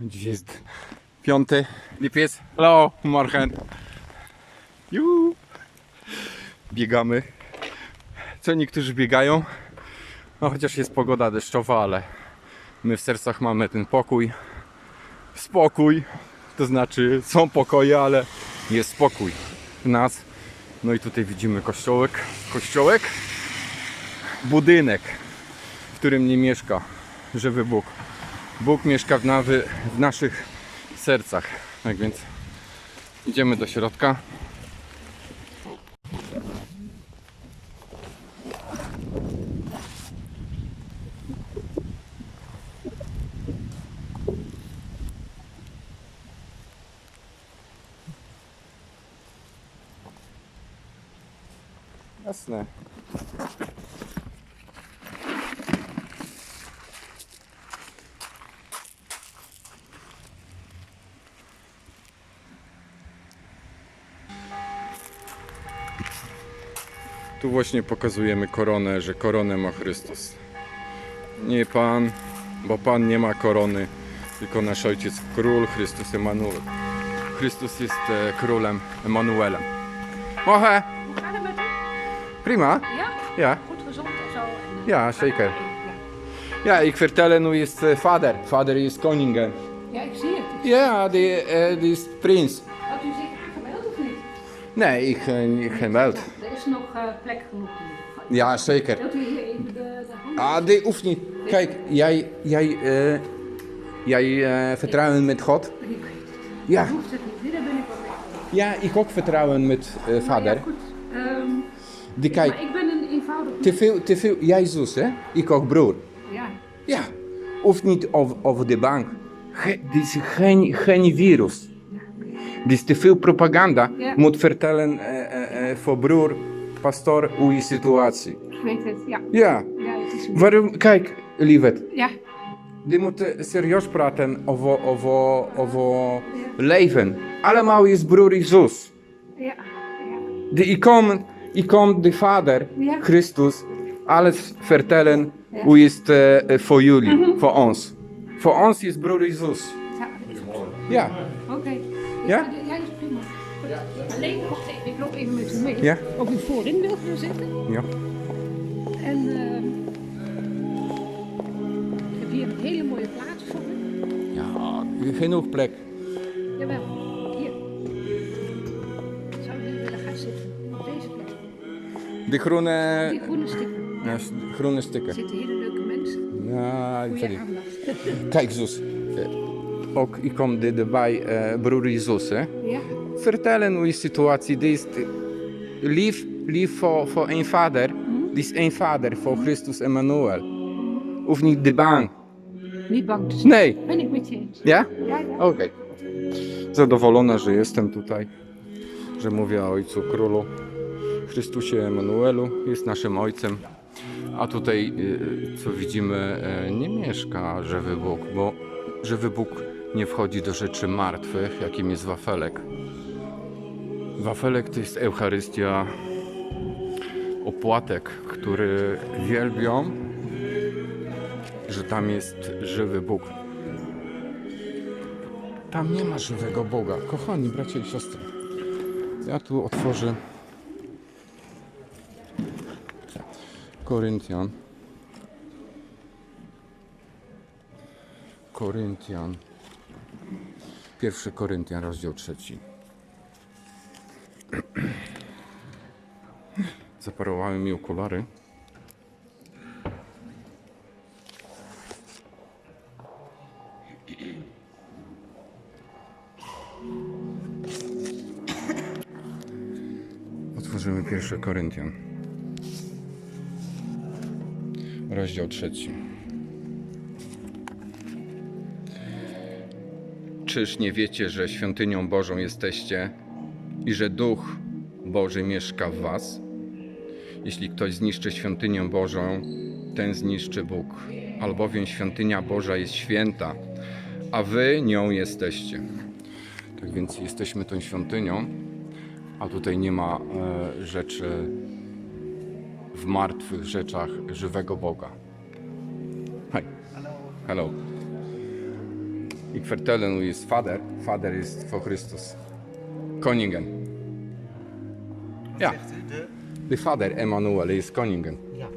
Dziś jest 5 lipiec. Hello, morgen. Juhu. Biegamy. Co niektórzy biegają. No chociaż jest pogoda deszczowa, ale my w sercach mamy ten pokój. Spokój. To znaczy są pokoje, ale jest spokój w nas. No i tutaj widzimy kościołek. Kościołek. Budynek, w którym nie mieszka żywy Bóg. Bóg mieszka w, nawy, w naszych sercach. Tak więc idziemy do środka. Jasne. Tu właśnie pokazujemy koronę, że koronę ma Chrystus. Nie Pan, bo Pan nie ma korony, tylko nasz Ojciec Król, Chrystus Emanuel. Chrystus jest e, królem Emanuelem. Hoe u? prima? Ja? Ja, ja, zeker. Ja. Ik vertel nu is eh, vader. Vader is koningen. ja, ik zie het. Ja, die, die is prins. Had u zich aangemeld of niet? Nee, ik, ik geen plek genoeg in. Ja, zeker. Wilt u hier even de? Ah, die hoeft niet. Kijk, jij, jij, eh, jij eh, vertrouwen met God? Het. Ja. Hoeft het niet. Daar ben ik wel mee. Ja, ik ook vertrouwen met eh, Maar vader. Ja, goed. Ehm, Die kijk, maar ik ben een eenvoudig... te veel, te veel. Jij zus, hè? Ik ook broer. Ja. Ja, hoeft niet over, over de bank. Ge, dit is geen, geen virus. Dit is te veel propaganda. Ja. Moet vertellen eh, eh, eh, voor broer, pastor, hoe is de situatie. Ik weet het. Ja. Ja, Ja, het is... waarom, kijk, lieverd. Ja. Die moeten serieus praten over, over, over leven. Allemaal is broer en zus. Ja. Ja. De, ik, kom, ik kom de vader, Ja. Christus, alles vertellen Ja. hoe is het eh, voor jullie, voor ons. Voor ons is broer en zus. Ja, dat. Ja, Oké. Ja? Ja, ja, is prima. Alleen, even. Ik loop even met u mee. Ja. Of u voorin wilt gaan zitten. ja. En ehm, ik heb hier een hele mooie plaats voor u. Ja, genoeg plek. Jawel, hier. Zou u hier willen gaan zitten? Op deze plek. De groene, Die groene sticker. ja, groene Er sticker. zitten hele leuke mensen. Ja, ik Goeie aandacht. Kijk, zus. eh, Ook ik kom dit erbij, eh, broer en zus. Hè. Ja, Vertellen hoe de situatie. Is lief, lief voor, voor één vader. Die is één vader voor Christus Emmanuel. Hoeft niet de baan. niet bang te zijn. Nee. Ben ik met je eens. Ja? Ja, ja. Okej. Zadowolona, że jestem tutaj, że mówię o Ojcu Królu, Chrystusie Emanuelu, jest naszym Ojcem. A tutaj, y, co widzimy, y, nie mieszka żywy Bóg, bo żywy Bóg nie wchodzi do rzeczy martwych, jakim jest wafelek. Wafelek to jest Eucharystia, opłatek, który wielbią, że tam jest żywy Bóg. Tam nie ma żywego Boga. Kochani bracia i siostry, ja tu otworzę Koryntian. Koryntian. Pierwszy Koryntian, rozdział trzeci. Zaparowały mi okulary. Otworzymy pierwszy Koryntian. Rozdział trzeci. Czyż nie wiecie, że świątynią Bożą jesteście i że Duch Boży mieszka w was? Jeśli ktoś zniszczy świątynię Bożą, ten zniszczy Bóg, albowiem świątynia Boża jest święta, a wy nią jesteście. Tak więc jesteśmy tą świątynią, a tutaj nie ma e, rzeczy w martwych rzeczach żywego Boga. Hi. Hello. Ich vertellen nu ist Vater. Vater ist vor Christus. Koningen. Ja, Zegt u de? de Vader Emanuel jest Koningen. Ja.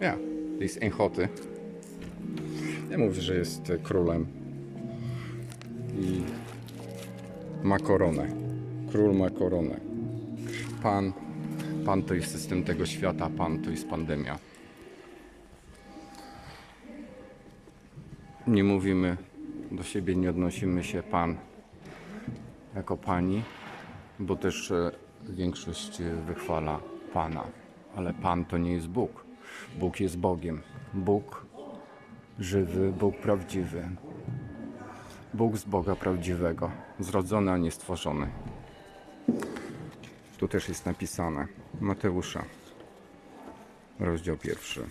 Ja, jest Enchoty. Ja mówię, że jest królem. I ma koronę. Król ma koronę. Pan, pan to jest system tego świata, pan to jest pandemia. Nie mówimy do siebie, nie odnosimy się pan jako pani, bo też e, większość e, wychwala pana. Ale pan to nie jest Bóg. Bóg jest Bogiem. Bóg żywy, Bóg prawdziwy. Bóg z Boga prawdziwego, zrodzony, a nie stworzony. Tu też jest napisane Mateusza, rozdział pierwszy.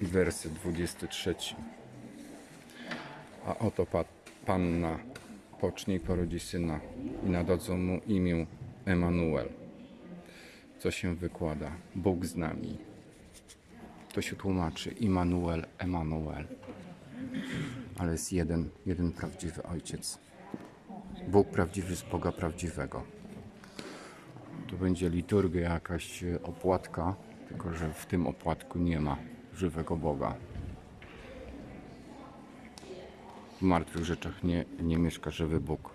Werset 23. A oto pa, panna pocznie i porodzi syna i nadadzą mu imię Emanuel. Co się wykłada? Bóg z nami. To się tłumaczy Immanuel, Emanuel. Ale jest jeden, jeden prawdziwy ojciec. Bóg prawdziwy z Boga prawdziwego. Tu będzie liturgia, jakaś e, opłatka, tylko że w tym opłatku nie ma żywego Boga. W martwych rzeczach nie, nie mieszka żywy Bóg.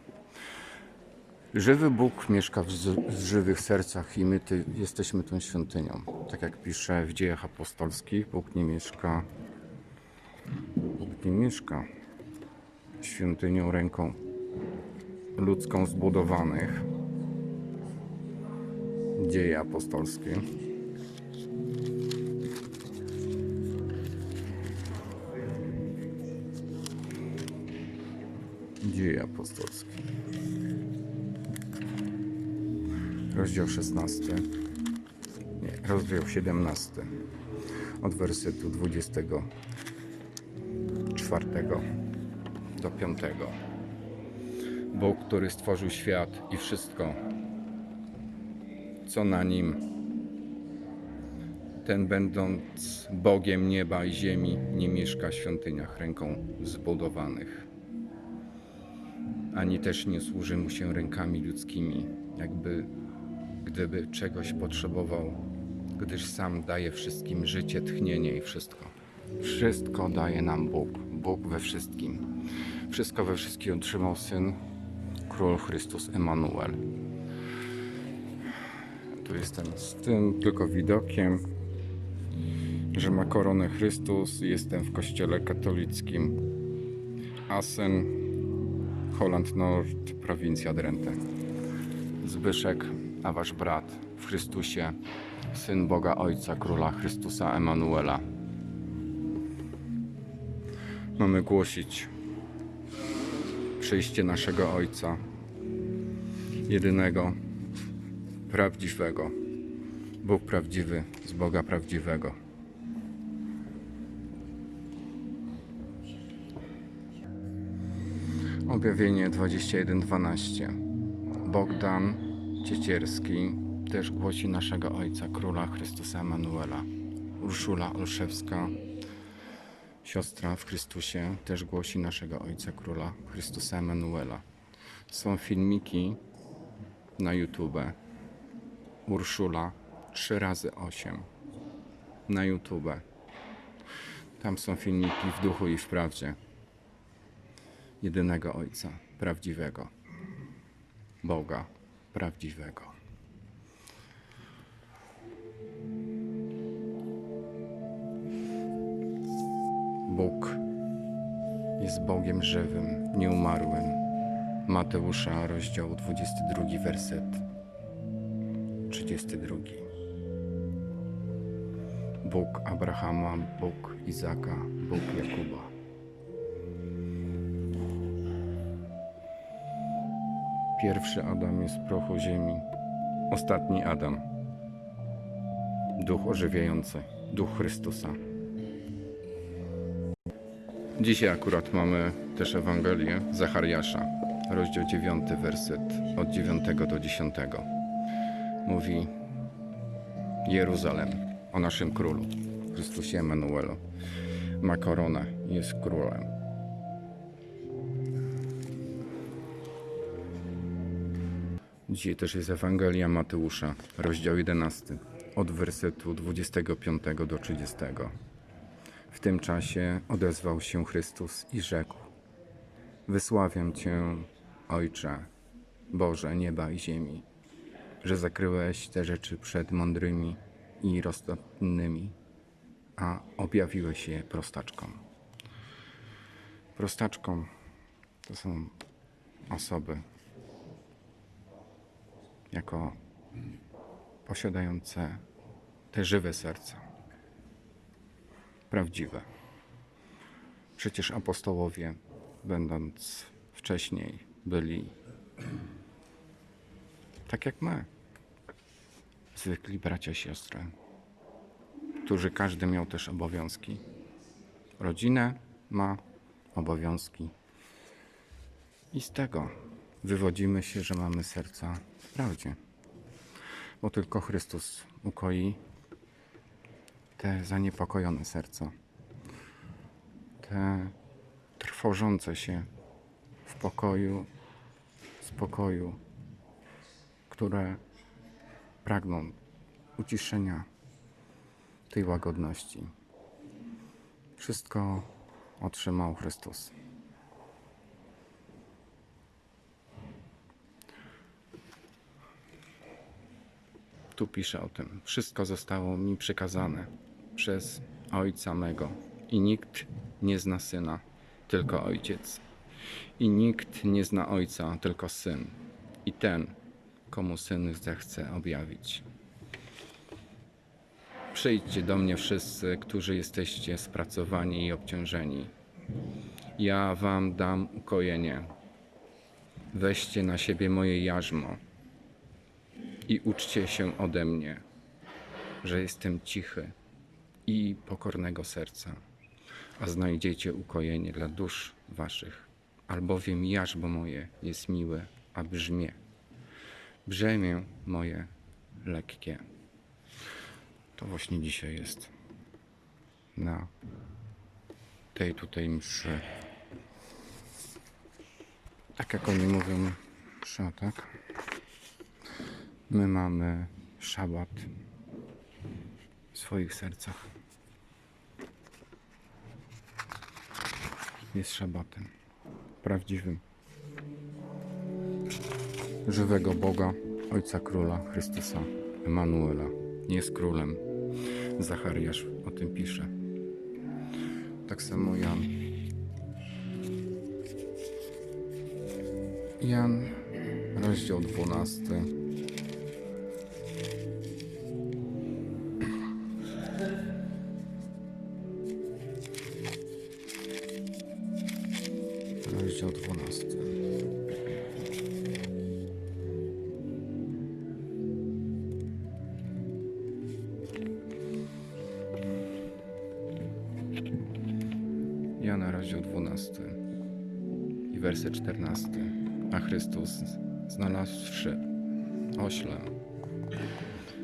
Żywy Bóg mieszka w, w żywych sercach i my ty, jesteśmy tą świątynią. Tak jak pisze w dziejach apostolskich, Bóg nie mieszka. Bóg nie mieszka świątynią ręką ludzką zbudowanych. Dzieje apostolskie. Dzieje apostolskie. Rozdział 16. Nie, rozdział 17. Od wersetu 24 do 5. Bóg, który stworzył świat i wszystko, co na nim, ten będąc Bogiem nieba i ziemi, nie mieszka w świątyniach ręką zbudowanych ani też nie służy mu się rękami ludzkimi, jakby gdyby czegoś potrzebował, gdyż sam daje wszystkim życie, tchnienie i wszystko. Wszystko daje nam Bóg, Bóg we wszystkim. Wszystko we wszystkim otrzymał Syn, Król Chrystus Emanuel. Tu jestem z tym tylko widokiem, że ma koronę Chrystus. Jestem w kościele katolickim Asen, Holland Nord, prowincja Drenthe. Zbyszek, a wasz brat w Chrystusie, syn Boga Ojca, Króla Chrystusa Emanuela. Mamy głosić przyjście naszego Ojca, jedynego, prawdziwego, Bóg prawdziwy z Boga prawdziwego. Objawienie 21:12. Bogdan Ciecierski też głosi naszego Ojca, Króla Chrystusa Emanuela. Urszula Olszewska, siostra w Chrystusie, też głosi naszego Ojca, Króla Chrystusa Emanuela. Są filmiki na YouTube. Urszula 3 razy 8 na YouTube. Tam są filmiki w duchu i w prawdzie jedynego Ojca, prawdziwego, Boga prawdziwego. Bóg jest Bogiem żywym, nieumarłym. Mateusza, rozdział 22, werset 32. Bóg Abrahama, Bóg Izaka, Bóg Jakuba. Pierwszy Adam jest prochu ziemi. Ostatni Adam. Duch ożywiający, duch Chrystusa. Dzisiaj akurat mamy też Ewangelię Zachariasza, rozdział 9, werset od 9 do 10. Mówi Jeruzalem o naszym królu. Chrystusie Emanuelu. Ma koronę, jest królem. Dzisiaj też jest Ewangelia Mateusza, rozdział 11, od wersetu 25 do 30. W tym czasie odezwał się Chrystus i rzekł: Wysławiam Cię, Ojcze, Boże nieba i ziemi, że zakryłeś te rzeczy przed mądrymi i roztropnymi, a objawiłeś je prostaczkom. Prostaczkom to są osoby jako posiadające te żywe serca, prawdziwe. Przecież apostołowie, będąc wcześniej, byli tak jak my, zwykli bracia, siostry, którzy każdy miał też obowiązki. Rodzinę ma obowiązki. I z tego wywodzimy się, że mamy serca w prawdzie. Bo tylko Chrystus ukoi te zaniepokojone serca, te trwożące się w pokoju, spokoju, które pragną uciszenia tej łagodności. Wszystko otrzymał Chrystus. Tu pisze o tym. Wszystko zostało mi przekazane przez Ojca mego i nikt nie zna Syna, tylko Ojciec. I nikt nie zna Ojca, tylko Syn. I ten, komu Syn zechce objawić. Przyjdźcie do mnie wszyscy, którzy jesteście spracowani i obciążeni. Ja wam dam ukojenie. Weźcie na siebie moje jarzmo i uczcie się ode mnie, że jestem cichy i pokornego serca, a znajdziecie ukojenie dla dusz waszych, albowiem jarzmo moje jest miłe, a brzmie. Brzemię moje lekkie. To właśnie dzisiaj jest na tej tutaj mszy. Tak jak oni mówią, msza, tak? My mamy szabat w swoich sercach. Jest szabatem prawdziwym. Żywego Boga, Ojca Króla Chrystusa, Emanuela. Jest królem. Zachariasz o tym pisze. Tak samo Jan. Jan, rozdział 12. Rozdział 12. Jana, rozdział 12 i werset 14. A Chrystus, znalazłszy ośle,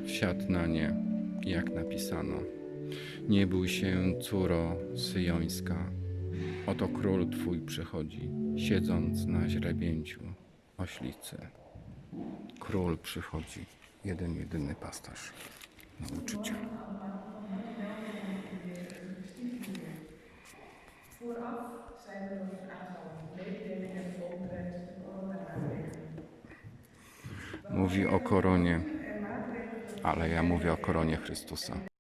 wsiadł na nie, jak napisano. Nie bój się, córo syjońska, oto król twój przychodzi, siedząc na źrebięciu oślicy. Król przychodzi, jeden, jedyny pasterz, nauczyciel. Mówi o koronie, ale ja mówię o koronie Chrystusa.